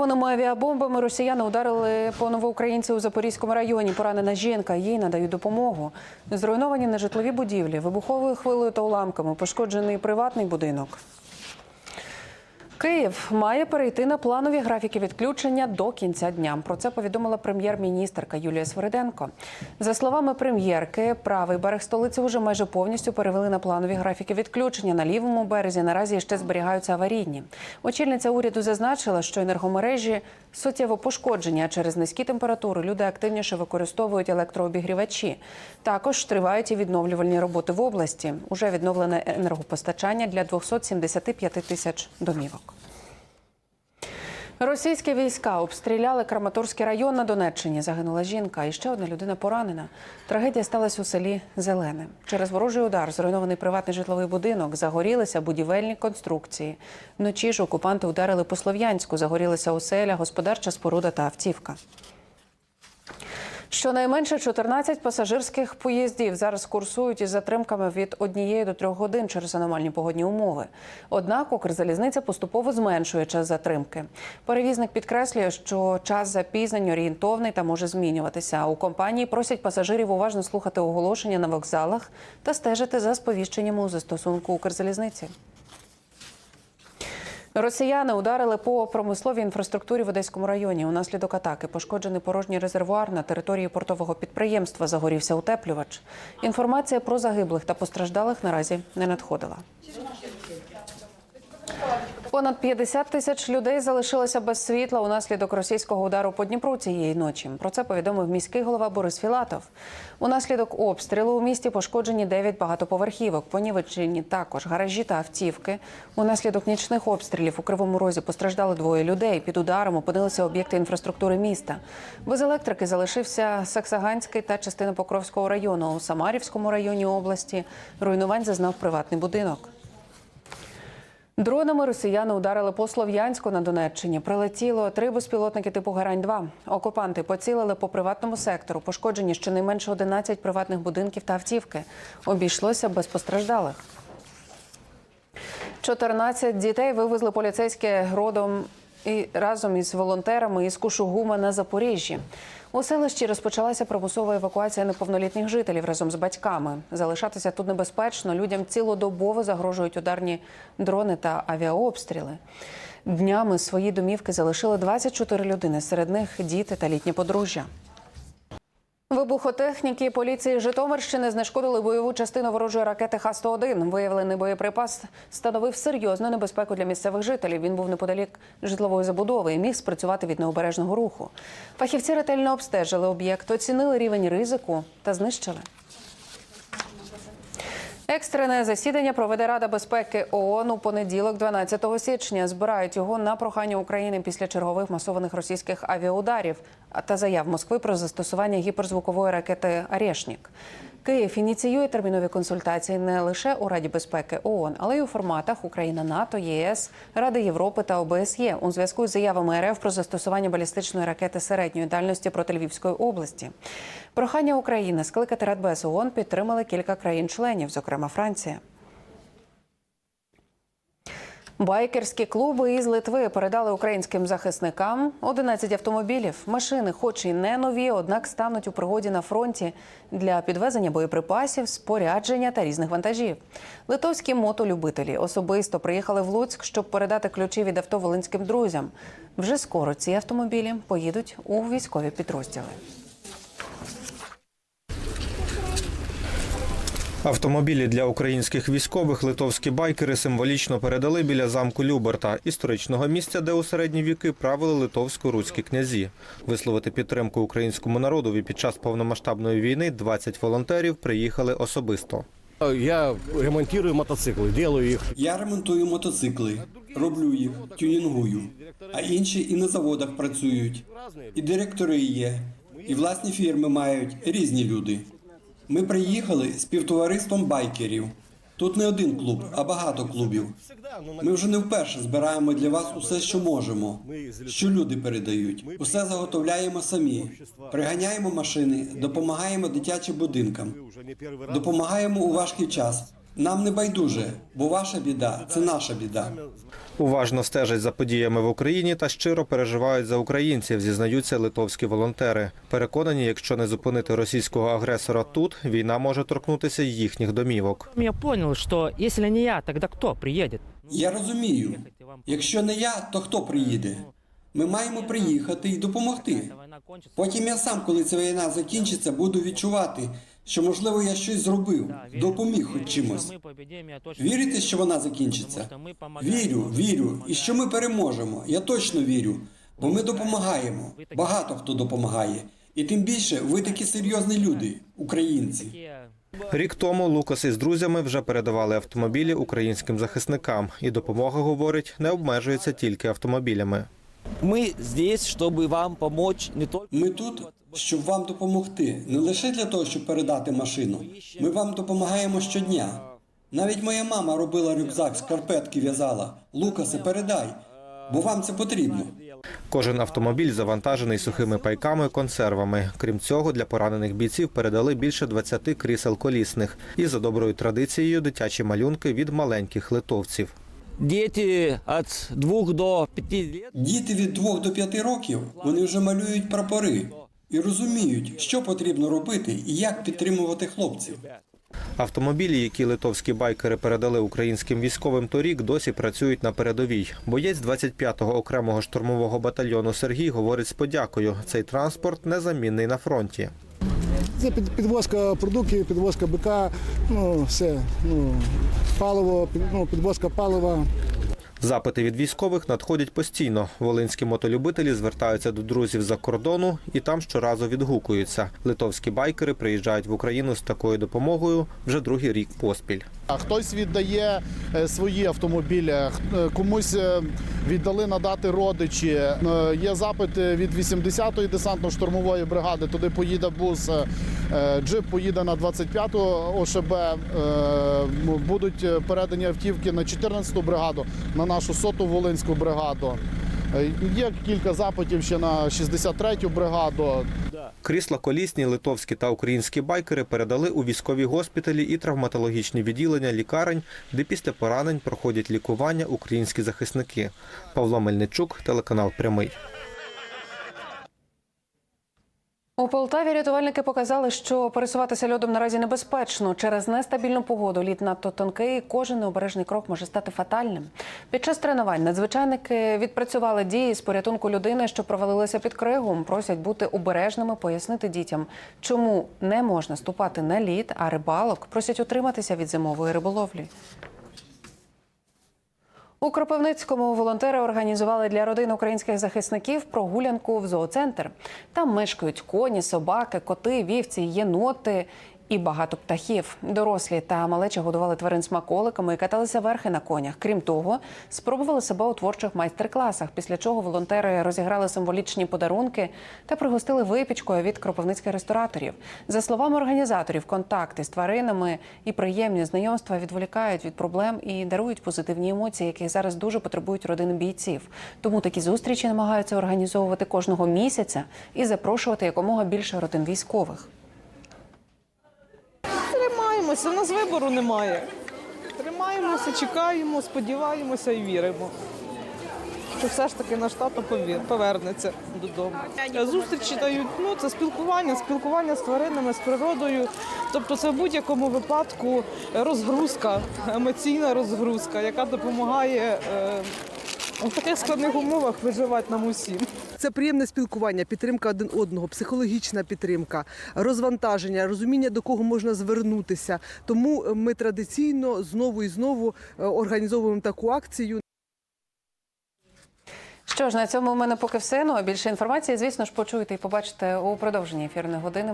Керованими авіабомбами росіяни ударили по новоукраїнці у Запорізькому районі. Поранена жінка. Їй надають допомогу. Зруйновані нежитлові будівлі, вибуховою хвилею та уламками, пошкоджений приватний будинок. Київ має перейти на планові графіки відключення до кінця дня. Про це повідомила прем'єр-міністерка Юлія Свириденко. За словами прем'єрки, правий берег столиці вже майже повністю перевели на планові графіки відключення. На лівому березі наразі ще зберігаються аварійні. Очільниця уряду зазначила, що енергомережі суттєво пошкоджені, а через низькі температури люди активніше використовують електрообігрівачі. Також тривають і відновлювальні роботи в області. Уже відновлене енергопостачання для 275 тисяч домівок. Російські війська обстріляли Краматорський район на Донеччині. Загинула жінка, і ще одна людина поранена. Трагедія сталася у селі Зелене. Через ворожий удар зруйнований приватний житловий будинок, загорілися будівельні конструкції. Вночі ж окупанти ударили по Слов'янську, загорілися оселя, господарча споруда та автівка. Щонайменше 14 пасажирських поїздів зараз курсують із затримками від однієї до трьох годин через аномальні погодні умови. Однак Укрзалізниця поступово зменшує час затримки. Перевізник підкреслює, що час запізнень орієнтовний та може змінюватися. У компанії просять пасажирів уважно слухати оголошення на вокзалах та стежити за сповіщеннями у застосунку Укрзалізниці. Росіяни ударили по промисловій інфраструктурі в Одеському районі. Унаслідок атаки пошкоджений порожній резервуар на території портового підприємства. Загорівся утеплювач. Інформація про загиблих та постраждалих наразі не надходила. Понад 50 тисяч людей залишилося без світла унаслідок російського удару по Дніпру цієї ночі. Про це повідомив міський голова Борис Філатов. Унаслідок обстрілу у місті пошкоджені 9 багатоповерхівок. Понівечені також гаражі та автівки. Унаслідок нічних обстрілів у Кривому Розі постраждали двоє людей. Під ударом опинилися об'єкти інфраструктури міста. Без електрики залишився Саксаганський та частина Покровського району. У Самарівському районі області руйнувань зазнав приватний будинок. Дронами росіяни ударили по Слов'янську на Донеччині. Прилетіло три безпілотники типу Гарань-2. Окупанти поцілили по приватному сектору. Пошкоджені щонайменше 11 приватних будинків та автівки. Обійшлося без постраждалих. 14 дітей вивезли поліцейські родом і разом із волонтерами із Кушугума на Запоріжжі. У селищі розпочалася примусова евакуація неповнолітніх жителів разом з батьками. Залишатися тут небезпечно. Людям цілодобово загрожують ударні дрони та авіаобстріли. Днями свої домівки залишили 24 людини. Серед них діти та літні подружжя. Вибухотехніки поліції Житомирщини знешкодили бойову частину ворожої ракети Х-101. Виявлений боєприпас становив серйозну небезпеку для місцевих жителів. Він був неподалік житлової забудови і міг спрацювати від необережного руху. Фахівці ретельно обстежили об'єкт, оцінили рівень ризику та знищили. Екстрене засідання проведе Рада безпеки ООН у понеділок, 12 січня. Збирають його на прохання України після чергових масованих російських авіаударів та заяв Москви про застосування гіперзвукової ракети «Арєшнік». Київ ініціює термінові консультації не лише у Раді безпеки ООН, але й у форматах Україна, НАТО, ЄС, Ради Європи та ОБСЄ у зв'язку з заявами РФ про застосування балістичної ракети середньої дальності проти Львівської області. Прохання України скликати Радбез ООН підтримали кілька країн-членів, зокрема Франція. Байкерські клуби із Литви передали українським захисникам 11 автомобілів. Машини, хоч і не нові, однак стануть у пригоді на фронті для підвезення боєприпасів, спорядження та різних вантажів. Литовські мотолюбителі особисто приїхали в Луцьк, щоб передати ключі від авто волинським друзям. Вже скоро ці автомобілі поїдуть у військові підрозділи. Автомобілі для українських військових литовські байкери символічно передали біля замку Люберта, історичного місця, де у середні віки правили литовсько-руські князі. Висловити підтримку українському народові під час повномасштабної війни 20 волонтерів приїхали особисто. Я ремонтирую мотоцикли, делаю їх. Я ремонтую мотоцикли, роблю їх, тюнінгую. А інші і на заводах працюють. І директори є, і власні фірми мають різні люди. Ми приїхали з півтовариством байкерів. Тут не один клуб, а багато клубів. Ми вже не вперше збираємо для вас усе, що можемо, що люди передають. Усе заготовляємо самі, приганяємо машини, допомагаємо дитячим будинкам, допомагаємо у важкий час. Нам не байдуже, бо ваша біда це наша біда. Уважно стежать за подіями в Україні та щиро переживають за українців, зізнаються литовські волонтери. Переконані, якщо не зупинити російського агресора тут, війна може торкнутися їхніх домівок. Я понял, что если не я, тогда кто приедет? Я розумію, якщо не я, то хто приїде? Ми маємо приїхати і допомогти. Потім я сам, коли ця війна закінчиться, буду відчувати, що можливо я щось зробив, допоміг хоч чимось. Вірите, що вона закінчиться? Вірю, вірю, і що ми переможемо. Я точно вірю, бо ми допомагаємо. Багато хто допомагає. І тим більше ви такі серйозні люди, українці. Рік тому Лукас із друзями вже передавали автомобілі українським захисникам, і допомога, говорить, не обмежується тільки автомобілями. Мы здесь, чтобы вам помочь не только Ми тут, щоб вам допомогти, не лише для того, щоб передати машину. Ми вам допомагаємо щодня. Навіть моя мама робила рюкзак, шкарпетки в'язала. Лукасе, передай, бо вам це потрібно. Кожен автомобіль завантажений сухими пайками, консервами. Крім цього, для поранених бійців передали більше 20 крісел колісних. І за доброю традицією дитячі малюнки від маленьких литовців. Дети от двух до пяти лет. Діти від 2 до 5 років вони вже малюють прапори і розуміють, що потрібно робити і як підтримувати хлопців. Автомобілі, які литовські байкери передали українським військовим торік, досі працюють на передовій. Боєць 25-го окремого штурмового батальйону Сергій говорить з подякою. Цей транспорт незамінний на фронті. Це підвозка продуктів, підвозка бика, ну все, ну паливо, ну, підвозка палива. Запити від військових надходять постійно. Волинські мотолюбителі звертаються до друзів за кордону і там щоразу відгукуються. Литовські байкери приїжджають в Україну з такою допомогою вже другий рік поспіль. Хтось віддає е, свої автомобілі, х- е, комусь е, віддали надати родичі. Е, Є запит е, від 80-ї десантно-штурмової бригади. Туди поїде бус. е, е, Джип поїде на 25-ту ОШБ. е, Будуть е, передані автівки на 14-ту бригаду, на нашу 100-ту Волинську бригаду. Е, Є кілька запитів ще на 63-ю бригаду. Крісла колісні, литовські та українські байкери передали у військові госпіталі і травматологічні відділення лікарень, де після поранень проходять лікування українські захисники. Павло Мельничук, телеканал Прямий. У Полтаві рятувальники показали, що пересуватися льодом наразі небезпечно. Через нестабільну погоду лід надто тонкий. Кожен необережний крок може стати фатальним. Під час тренувань надзвичайники відпрацювали дії з порятунку людини, що провалилася під кригом. Просять бути обережними, пояснити дітям, чому не можна ступати на лід, а рибалок просять утриматися від зимової риболовлі. У Кропивницькому волонтери організували для родин українських захисників прогулянку в зооцентр. Там мешкають коні, собаки, коти, вівці, єноти і багато птахів. Дорослі та малечі годували тварин смаколиками і каталися верхи на конях. Крім того, спробували себе у творчих майстер-класах. Після чого волонтери розіграли символічні подарунки та пригостили випічкою від кропивницьких рестораторів. За словами організаторів, контакти з тваринами і приємні знайомства відволікають від проблем і дарують позитивні емоції, яких зараз дуже потребують родини бійців. Тому такі зустрічі намагаються організовувати кожного місяця і запрошувати якомога більше родин військових. Тримаємося, у нас вибору немає. Тримаємося, чекаємо, сподіваємося і віримо. Що все ж таки наш тато повернеться додому. Зустрічі дають ну це спілкування, спілкування з тваринами, з природою. Тобто, це в будь-якому випадку розгрузка, емоційна розгрузка, яка допомагає е, у таких складних умовах виживати нам усім. Це приємне спілкування, підтримка один одного, психологічна підтримка, розвантаження, розуміння до кого можна звернутися. Тому ми традиційно знову і знову е, організовуємо таку акцію. Що ж, на цьому в мене поки все. Ну а більше інформації, звісно ж, почуєте і побачите у продовженні ефірної години.